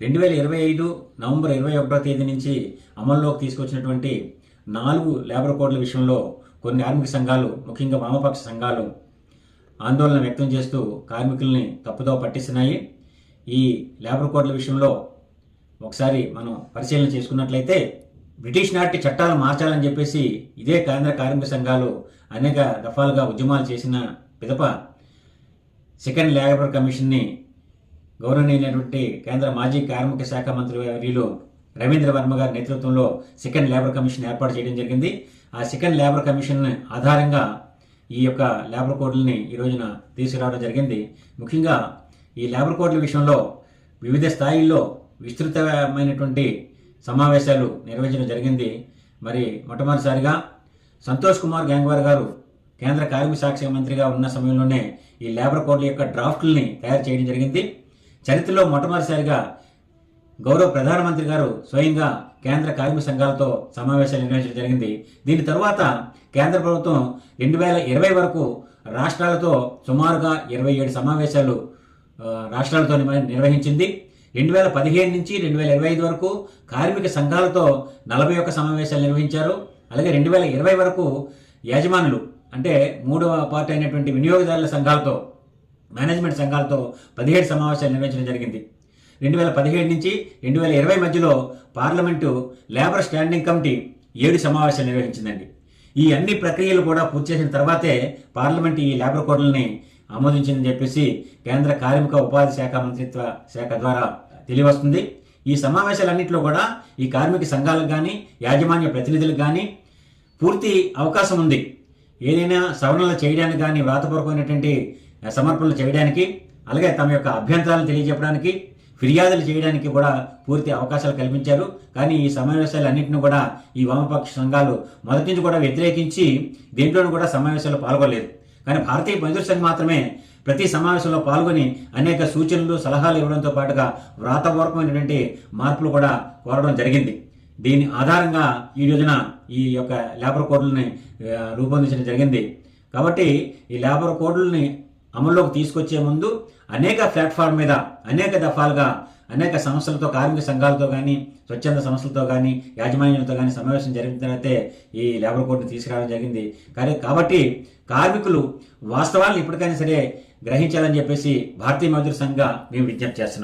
రెండు వేల ఇరవై ఐదు నవంబర్ ఇరవై ఒకటో తేదీ నుంచి అమల్లోకి తీసుకొచ్చినటువంటి నాలుగు లేబర్ కోడ్ల విషయంలో కొన్ని కార్మిక సంఘాలు ముఖ్యంగా వామపక్ష సంఘాలు ఆందోళన వ్యక్తం చేస్తూ కార్మికుల్ని తప్పుదో పట్టిస్తున్నాయి. ఈ లేబర్ కోడ్ల విషయంలో ఒకసారి మనం పరిశీలన చేసుకున్నట్లయితే బ్రిటిష్ నాటి చట్టాలు మార్చాలని చెప్పేసి ఇదే కేంద్ర కార్మిక సంఘాలు అనేక దఫాలుగా ఉద్యమాలు చేసిన పిదప సెకండ్ లేబర్ కమిషన్ని గౌరవనీయులైనటువంటి కేంద్ర మాజీ కార్మిక శాఖ మంత్రి వర్యులు రవీంద్ర వర్మ గారి నేతృత్వంలో సెకండ్ లేబర్ కమిషన్ ఏర్పాటు చేయడం జరిగింది. ఆ సెకండ్ లేబర్ కమిషన్ ఆధారంగా ఈ యొక్క లేబర్ కోడ్లని ఈ రోజున తీసుకురావడం జరిగింది. ముఖ్యంగా ఈ లేబర్ కోడ్ల విషయంలో వివిధ స్థాయిల్లో విస్తృతమైనటువంటి సమావేశాలు నిర్వహించడం జరిగింది. మరి మొట్టమొదటిసారిగా సంతోష్ కుమార్ గ్యాంగ్వార్ గారు కేంద్ర కార్మిక శాఖ మంత్రిగా ఉన్న సమయంలోనే ఈ లేబర్ కోడ్ల యొక్క డ్రాఫ్ట్లని తయారు చేయడం జరిగింది. చరిత్రలో మొట్టమొదటిసారిగా గౌరవ ప్రధానమంత్రి గారు స్వయంగా కేంద్ర కార్మిక సంఘాలతో సమావేశాలు నిర్వహించడం జరిగింది. దీని తరువాత కేంద్ర ప్రభుత్వం రెండు వేల ఇరవై వరకు రాష్ట్రాలతో సుమారుగా ఇరవై ఏడు సమావేశాలు రాష్ట్రాలతో నిర్వహించింది. రెండు వేల పదిహేను నుంచి రెండు వేల ఇరవై ఐదు వరకు కార్మిక సంఘాలతో నలభై ఒక్క సమావేశాలు నిర్వహించారు. అలాగే రెండు వేల ఇరవై వరకు యజమానులు అంటే మూడవ పార్టీ అయినటువంటి వినియోగదారుల సంఘాలతో మేనేజ్మెంట్ సంఘాలతో పదిహేడు సమావేశాలు నిర్వహించడం జరిగింది. రెండు వేల పదిహేడు నుంచి రెండు వేల ఇరవై మధ్యలో పార్లమెంటు లేబర్ స్టాండింగ్ కమిటీ ఏడు సమావేశాలు నిర్వహించిందండి. ఈ అన్ని ప్రక్రియలు కూడా పూర్తి చేసిన తర్వాతే పార్లమెంట్ ఈ లేబర్ కోడ్లని ఆమోదించిందని చెప్పేసి కేంద్ర కార్మిక ఉపాధి శాఖ మంత్రిత్వ శాఖ ద్వారా తెలియవస్తుంది. ఈ సమావేశాలన్నింటిలో కూడా ఈ కార్మిక సంఘాలకు కానీ యాజమాన్య ప్రతినిధులకు కానీ పూర్తి అవకాశం ఉంది. ఏదైనా సవరణలు చేయడానికి కానీ వ్రాతపూర్వకమైనటువంటి సమర్పణలు చేయడానికి అలాగే తమ యొక్క అభ్యంతరాలను తెలియజెప్పడానికి ఫిర్యాదులు చేయడానికి కూడా పూర్తి అవకాశాలు కల్పించారు. కానీ ఈ సమావేశాలు అన్నింటిని కూడా ఈ వామపక్ష సంఘాలు మొదటి నుంచి కూడా వ్యతిరేకించి దేంట్లోనూ కూడా సమావేశాల్లో పాల్గొనలేదు. కానీ భారతీయ మజదూర్ సంఘ్ మాత్రమే ప్రతి సమావేశంలో పాల్గొని అనేక సూచనలు సలహాలు ఇవ్వడంతో పాటుగా వ్రాతపూర్వకమైనటువంటి మార్పులు కూడా కోరడం జరిగింది. దీని ఆధారంగా ఈ రోజున ఈ యొక్క లేబర్ కోడ్లని రూపొందించడం జరిగింది. కాబట్టి ఈ లేబర్ కోడ్లని అమల్లోకి తీసుకొచ్చే ముందు అనేక ప్లాట్ఫామ్ మీద అనేక దఫాలుగా అనేక సంస్థలతో కార్మిక సంఘాలతో కానీ స్వచ్ఛంద సంస్థలతో కానీ యాజమాన్యంతో కానీ సమావేశం జరిగిన తర్వాతే ఈ లేబర్ కోడ్ని తీసుకురావడం జరిగింది. కానీ కాబట్టి కార్మికులు వాస్తవాలను ఇప్పటికైనా సరే గ్రహించాలని చెప్పేసి భారతీయ మజదూర్ సంఘ మేము విజ్ఞప్తి చేస్తున్నాం.